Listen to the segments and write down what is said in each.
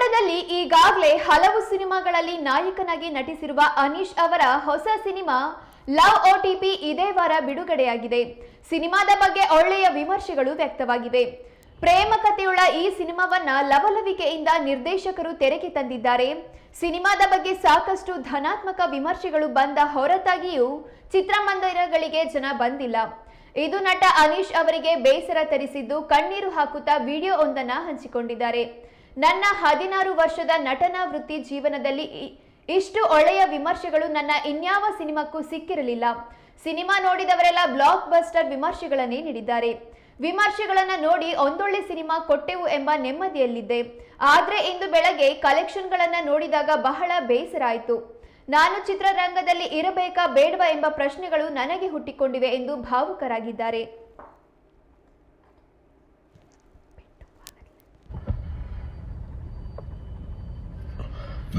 ಕನ್ನಡದಲ್ಲಿ ಈಗಾಗಲೇ ಹಲವು ಸಿನಿಮಾಗಳಲ್ಲಿ ನಾಯಕನಾಗಿ ನಟಿಸಿರುವ ಅನೀಶ್ ಅವರ ಹೊಸ ಸಿನಿಮಾ ಲವ್ ಓಟಿಪಿ ಇದೇ ವಾರ ಬಿಡುಗಡೆಯಾಗಿದೆ. ಸಿನಿಮಾದ ಬಗ್ಗೆ ಒಳ್ಳೆಯ ವಿಮರ್ಶೆಗಳು ವ್ಯಕ್ತವಾಗಿವೆ. ಪ್ರೇಮ ಕಥೆಯುಳ್ಳ ಈ ಸಿನಿಮಾವನ್ನ ಲವಲವಿಕೆಯಿಂದ ನಿರ್ದೇಶಕರು ತೆರೆಗೆ ತಂದಿದ್ದಾರೆ. ಸಿನಿಮಾದ ಬಗ್ಗೆ ಸಾಕಷ್ಟು ಧನಾತ್ಮಕ ವಿಮರ್ಶೆಗಳು ಬಂದ ಹೊರತಾಗಿಯೂ ಚಿತ್ರಮಂದಿರಗಳಿಗೆ ಜನ ಬಂದಿಲ್ಲ. ಇದು ನಟ ಅನೀಶ್ ಅವರಿಗೆ ಬೇಸರ ತರಿಸಿದ್ದು ಕಣ್ಣೀರು ಹಾಕುತ್ತಾ ವಿಡಿಯೋ ಒಂದನ್ನ ಹಂಚಿಕೊಂಡಿದ್ದಾರೆ. ನನ್ನ ಹದಿನಾರು ವರ್ಷದ ನಟನಾ ವೃತ್ತಿ ಜೀವನದಲ್ಲಿ ಇಷ್ಟು ಒಳ್ಳೆಯ ವಿಮರ್ಶೆಗಳು ನನ್ನ ಇನ್ಯಾವ ಸಿನಿಮಾಕ್ಕೂ ಸಿಕ್ಕಿರಲಿಲ್ಲ. ಸಿನಿಮಾ ನೋಡಿದವರೆಲ್ಲ ಬ್ಲಾಕ್ ಬಸ್ಟರ್ ವಿಮರ್ಶೆಗಳನ್ನೇ ನೀಡಿದ್ದಾರೆ. ವಿಮರ್ಶೆಗಳನ್ನ ನೋಡಿ ಒಂದೊಳ್ಳೆ ಸಿನಿಮಾ ಕೊಟ್ಟೆವು ಎಂಬ ನೆಮ್ಮದಿಯಲ್ಲಿದ್ದೆ. ಆದ್ರೆ ಇಂದು ಬೆಳಗ್ಗೆ ಕಲೆಕ್ಷನ್ಗಳನ್ನ ನೋಡಿದಾಗ ಬಹಳ ಬೇಸರ ಆಯಿತು ನಾನು ಚಿತ್ರರಂಗದಲ್ಲಿ ಇರಬೇಕಾ ಬೇಡವಾ ಎಂಬ ಪ್ರಶ್ನೆಗಳು ನನಗೆ ಹುಟ್ಟಿಕೊಂಡಿವೆ ಎಂದು ಭಾವುಕರಾಗಿದ್ದಾರೆ.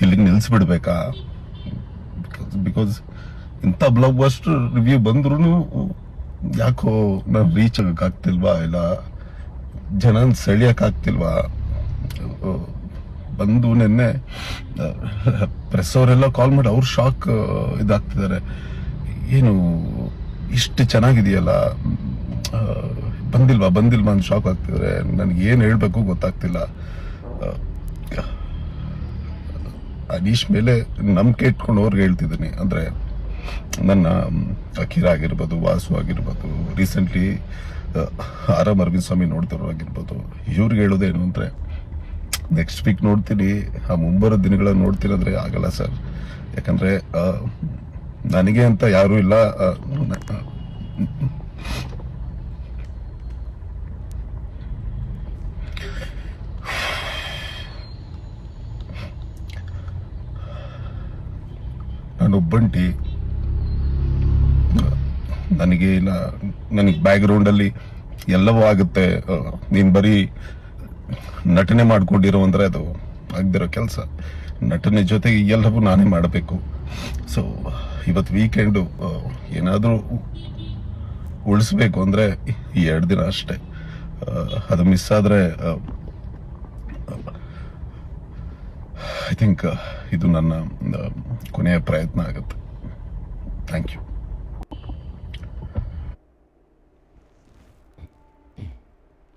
ಇಲ್ಲಿಗೆ ನಿಲ್ಲಿಸ್ಬಿಡ್ಬೇಕಾ ಬಿಕಾಸ್ ಇಂಥ ಬ್ಲಾಗ್ ಬಸ್ಟರ್ ರಿವ್ಯೂ ಬಂದ್ರೂ ಯಾಕೋ ನಾನು ರೀಚ್ ಆಗೋಕ್ಕಾಗ್ತಿಲ್ವಾ ಇಲ್ಲ? ಜನ ಸೆಳೆಯೋಕ್ಕಾಗ್ತಿಲ್ವಾ ಬಂದು ನಿನ್ನೆ ಪ್ರೆಸ್ ಅವರೆಲ್ಲ ಕಾಲ್ ಮಾಡಿ ಅವ್ರು ಶಾಕ್ ಇದಾಗ್ತಿದ್ದಾರೆ ಏನು, ಇಷ್ಟು ಚೆನ್ನಾಗಿದೆಯಲ್ಲ? ಬಂದಿಲ್ವಾ? ಬಂದಿಲ್ವಾ ಅಂತ ಶಾಕ್ ಆಗ್ತಿದ್ದಾರೆ ನನಗೆ ಏನು ಹೇಳಬೇಕು ಗೊತ್ತಾಗ್ತಿಲ್ಲ. ಅನೀಶ್ ಮೇಲೆ ನಂಬಿಕೆ ಇಟ್ಕೊಂಡು ಅವ್ರಿಗೆ ಹೇಳ್ತಿದ್ದೀನಿ. ಅಂದರೆ ನನ್ನ ಅಖೀರ್ ಆಗಿರ್ಬೋದು, ವಾಸು ಆಗಿರ್ಬೋದು ರೀಸೆಂಟ್ಲಿ ಆರಾಮ್ ಅರವಿಂದ್ ಸ್ವಾಮಿ ನೋಡ್ತಿರೋ ಆಗಿರ್ಬೋದು, ಇವ್ರಿಗೆ ಹೇಳೋದೇನು ಅಂದರೆ ನೆಕ್ಸ್ಟ್ ವೀಕ್ ನೋಡ್ತೀನಿ, ಆ ಮುಂಬರೋ ದಿನಗಳ ನೋಡ್ತೀನಿ ಅಂದರೆ ಆಗಲ್ಲ ಸರ್ ಯಾಕಂದರೆ ನನಗೆ ಅಂತ ಯಾರೂ ಇಲ್ಲ ಆ, ನ- ನಾನು ಒಬ್ಬಂಟಿ ನನಗೆ ನನಗೆ ಬ್ಯಾಕ್ಗ್ರೌಂಡ್ ಅಲ್ಲಿ ಎಲ್ಲವೂ ಆಗುತ್ತೆ. ನೀನು ಬರೀ ನಟನೆ ಮಾಡ್ಕೊಂಡಿರೋ ಅಂದರೆ ಅದು ಆಗದಿರೋ ಕೆಲಸ. ನಟನೆ ಜೊತೆಗೆ ಎಲ್ಲವೂ ನಾನೇ ಮಾಡಬೇಕು. ಸೊ ಇವತ್ತು ವೀಕೆಂಡು ಏನಾದರೂ ಉಳಿಸ್ಬೇಕು ಅಂದರೆ ಎರಡು ದಿನ ಅಷ್ಟೇ. ಅದು ಮಿಸ್ ಆದ್ರೆ ಐ ಥಿಂಕ್ ಇದು ನನ್ನ ಕೊನೆಯ ಪ್ರಯತ್ನ ಆಗುತ್ತೆ. Thank you